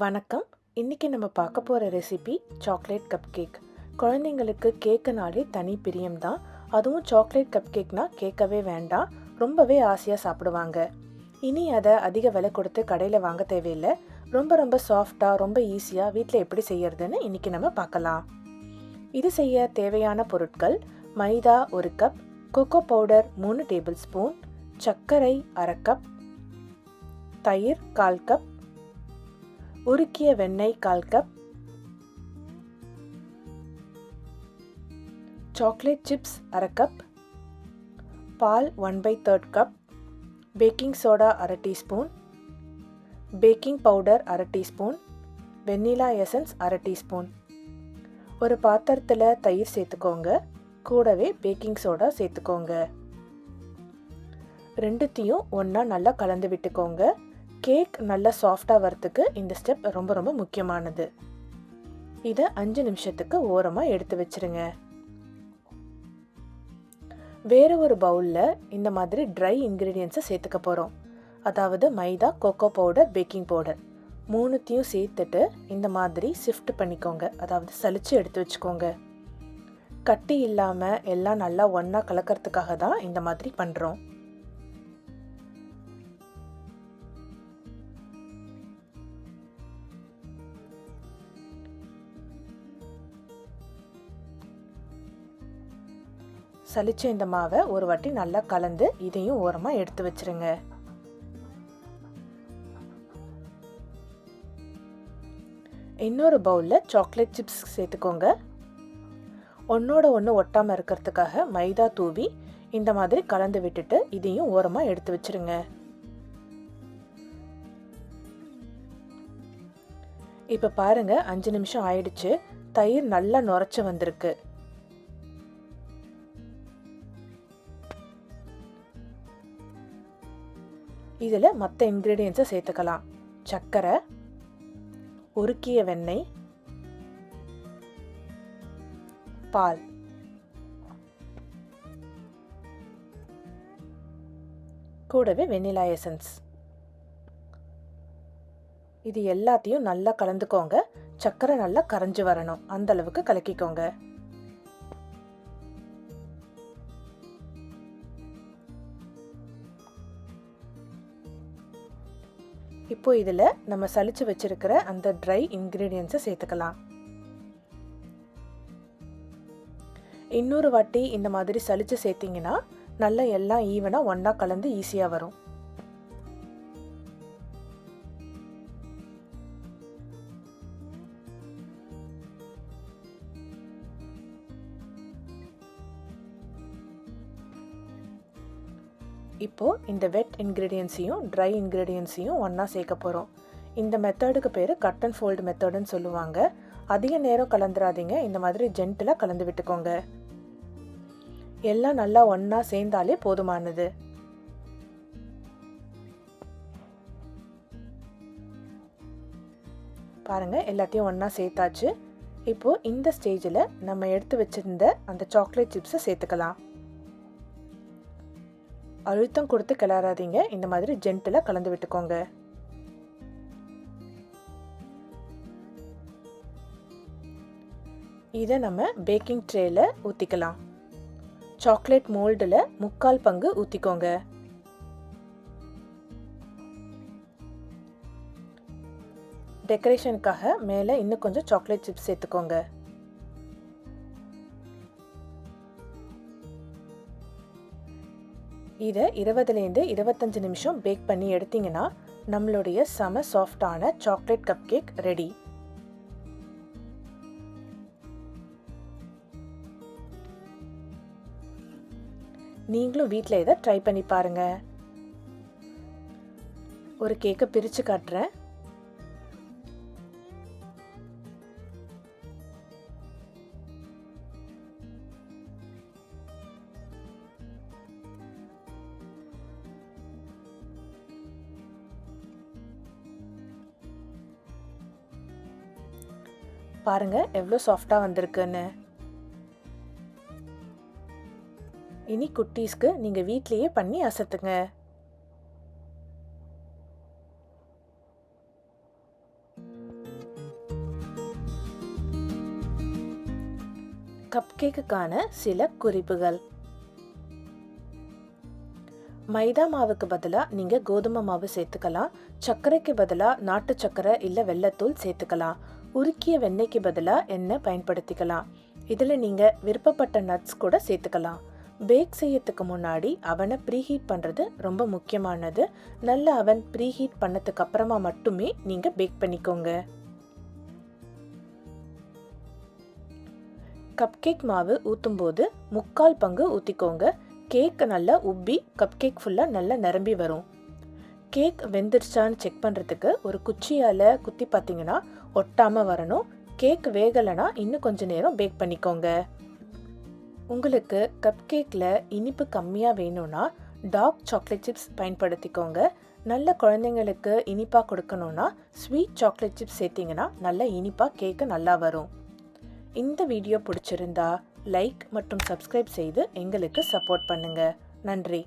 வணக்கம். இன்றைக்கி நம்ம பார்க்க போகிற ரெசிபி சாக்லேட் கப் கேக் குழந்தைங்களுக்கு கேக்குனாலே தனி பிரியம் தான். அதுவும் சாக்லேட் கப் கேக்னால் கேட்கவே வேண்டாம். ரொம்பவே ஆசையாக சாப்பிடுவாங்க. இனி அதை அதிக விலை கொடுத்து கடையில் வாங்க தேவையில்லை. ரொம்ப ரொம்ப சாஃப்டாக ரொம்ப ஈஸியாக வீட்டில் எப்படி செய்யறதுன்னு இன்றைக்கி நம்ம பார்க்கலாம். இது செய்ய தேவையான பொருட்கள் மைதா ஒரு கப் கொக்கோ பவுடர் மூணு டேபிள் ஸ்பூன் சர்க்கரை அரை கப் தயிர் கால் கப் உருக்கிய வெண்ணெய் கால் கப் சாக்லேட் சிப்ஸ் அரை cup ball one by third cup baking soda அரை டீஸ்பூன் பேக்கிங் பவுடர் அரை டீஸ்பூன் வெண்ணிலா எசன்ஸ் அரை டீஸ்பூன் ஒரு பாத்திரத்தில் தயிர் சேர்த்துக்கோங்க. கூடவே பேக்கிங் சோடா சேர்த்துக்கோங்க. ரெண்டுத்தையும் ஒன்றா நல்லா கலந்து விட்டுக்கோங்க. கேக் நல்லா சாஃப்டாக வரத்துக்கு இந்த ஸ்டெப் ரொம்ப ரொம்ப முக்கியமானது. இதை அஞ்சு நிமிஷத்துக்கு ஓரமாக எடுத்து வச்சிருங்க. வேறு ஒரு பவுலில் இந்த மாதிரி ட்ரை இன்க்ரீடியன்ஸை சேர்த்துக்க போகிறோம் அதாவது மைதா கோகோ பவுடர் பேக்கிங் பவுடர். மூணுத்தையும் சேர்த்துட்டு இந்த மாதிரி ஷிஃப்ட் பண்ணிக்கோங்க. அதாவது சலித்து எடுத்து வச்சுக்கோங்க. கட்டி இல்லாமல் எல்லாம் நல்லா ஒன்றா கலக்கிறதுக்காக தான் இந்த மாதிரி பண்ணுறோம் சலிச்ச இந்த மாவை ஒரு வாட்டி நல்லா கலந்து இதையும் ஓரமாக எடுத்து வச்சிருங்க. இன்னொரு பவுலில் சாக்லேட் சிப்ஸ் சேர்த்துக்கோங்க. ஒன்றோட ஒன்று ஒட்டாமல் இருக்கிறதுக்காக மைதா தூவி இந்த மாதிரி கலந்து விட்டுட்டு இதையும் ஓரமாக எடுத்து வச்சிருங்க. இப்போ பாருங்கள் அஞ்சு நிமிஷம் ஆயிடுச்சு. தயிர் நல்லா நுரைச்சி வந்திருக்கு. இதில் மற்ற இன்க்ரீடியன்ஸை சேர்த்துக்கலாம். சர்க்கரை உருக்கிய வெண்ணெய் பால். கூடவே வெண்ணிலா எசன்ஸ் இது எல்லாத்தையும் நல்லா கலந்துக்கோங்க. சர்க்கரை நல்லா கரைஞ்சி வரணும். அந்த அளவுக்கு கலக்கிக்கோங்க. இப்போ இதில் நம்ம சளிச்சு வச்சுருக்கிற அந்த ட்ரை இன்க்ரீடியன்ஸை சேர்த்துக்கலாம். இன்னொரு வாட்டி இந்த மாதிரி சளிச்சு சேர்த்திங்கன்னா நல்லா எல்லாம் ஈவனாக ஒன்றா கலந்து ஈஸியாக வரும். இப்போது இந்த வெட் இன்க்ரீடியன்ஸையும் ட்ரை இன்க்ரீடியன்ஸையும் ஒன்றா சேர்க்க போகிறோம் இந்த மெத்தடுக்கு பேர் கட் அண்ட் ஃபோல்டு மெத்தடுன்னு சொல்லுவாங்க. அதிக நேரம் கலந்துராதீங்க. இந்த மாதிரி ஜென்டிலாக கலந்து விட்டுக்கோங்க. எல்லாம் நல்லா ஒன்றா சேர்ந்தாலே போதுமானது. பாருங்கள் எல்லாத்தையும் ஒன்றா சேர்த்தாச்சு. இப்போது இந்த ஸ்டேஜில் நம்ம எடுத்து வச்சுருந்த அந்த சாக்லேட் சிப்ஸை சேர்த்துக்கலாம். அழுத்தம் கொடுத்து கிளறாதீங்க. இந்த மாதிரி ஜென்டிலாக கலந்து விட்டுக்கோங்க. இதை நம்ம பேக்கிங் ட்ரேல ஊற்றிக்கலாம் சாக்லேட் மோல்டில் முக்கால் பங்கு ஊற்றிக்கோங்க டெக்கரேஷனுக்காக மேலே இன்னும் கொஞ்சம் சாக்லேட் சிப்ஸ் சேர்த்துக்கோங்க. இதை இருபதுலேருந்து இருபத்தஞ்சு நிமிஷம் பேக் பண்ணி எடுத்தீங்கன்னா நம்மளுடைய செம சாஃப்டான சாக்லேட் கப் கேக் ரெடி நீங்களும் வீட்டில் இதை ட்ரை பண்ணி பாருங்கள் ஒரு கேக்கை பிரித்து காட்டுறேன். பாருங்கள் எவ்வளோ சாஃப்டாக வந்திருக்குன்னு. இனி குட்டீஸ்க்கு நீங்கள் வீட்லேயே பண்ணி அசத்துங்க. கப் கேக்குக்கான சில குறிப்புகள். மைதா மாவுக்கு பதிலாக நீங்கள் கோதுமை மாவு சேர்த்துக்கலாம். சர்க்கரைக்கு பதிலாக நாட்டு சர்க்கரை இல்லை வெள்ளத்தூள் சேர்த்துக்கலாம். உருக்கிய வெண்ணெய்க்கு பதிலாக எண்ணெய் பயன்படுத்திக்கலாம்? இதில் நீங்கள் விருப்பப்பட்ட நட்ஸ் கூட சேர்த்துக்கலாம். பேக் செய்யறதுக்கு முன்னாடி அவனை ப்ரீஹீட் பண்ணுறது ரொம்ப முக்கியமானது. நல்ல அவன் ப்ரீஹீட் பண்ணதுக்கு அப்புறமா மட்டுமே நீங்கள் பேக் பண்ணிக்கோங்க. கப்கேக் மாவு ஊற்றும் போது முக்கால் பங்கு ஊற்றிக்கோங்க கேக் நல்லா உப்பி கப்கேக் ஃபுல்லாக நல்லா நிரம்பி வரும். கேக் வெந்துருச்சான்னு செக் பண்ணுறதுக்கு ஒரு குச்சியால் குத்தி பார்த்தீங்கன்னா ஒட்டாமல் வரணும். கேக் வேகலைன்னா இன்னும் கொஞ்ச நேரம் பேக் பண்ணிக்கோங்க. உங்களுக்கு கப் கேக்கில் இனிப்பு கம்மியாக வேணும்னா டார்க் சாக்லேட் சிப்ஸ் பயன்படுத்திக்கோங்க. நல்ல குழந்தைங்களுக்கு இனிப்பாக கொடுக்கணும்னா ஸ்வீட் சாக்லேட் சிப்ஸ் சேர்த்திங்கன்னா நல்ல இனிப்பாக கேக்கு நல்லா வரும். இந்த வீடியோ பிடிச்சிருந்தா லைக் மற்றும் சப்ஸ்கிரைப் செய்து எங்களுக்கு சப்போர்ட் பண்ணுங்கள் நன்றி.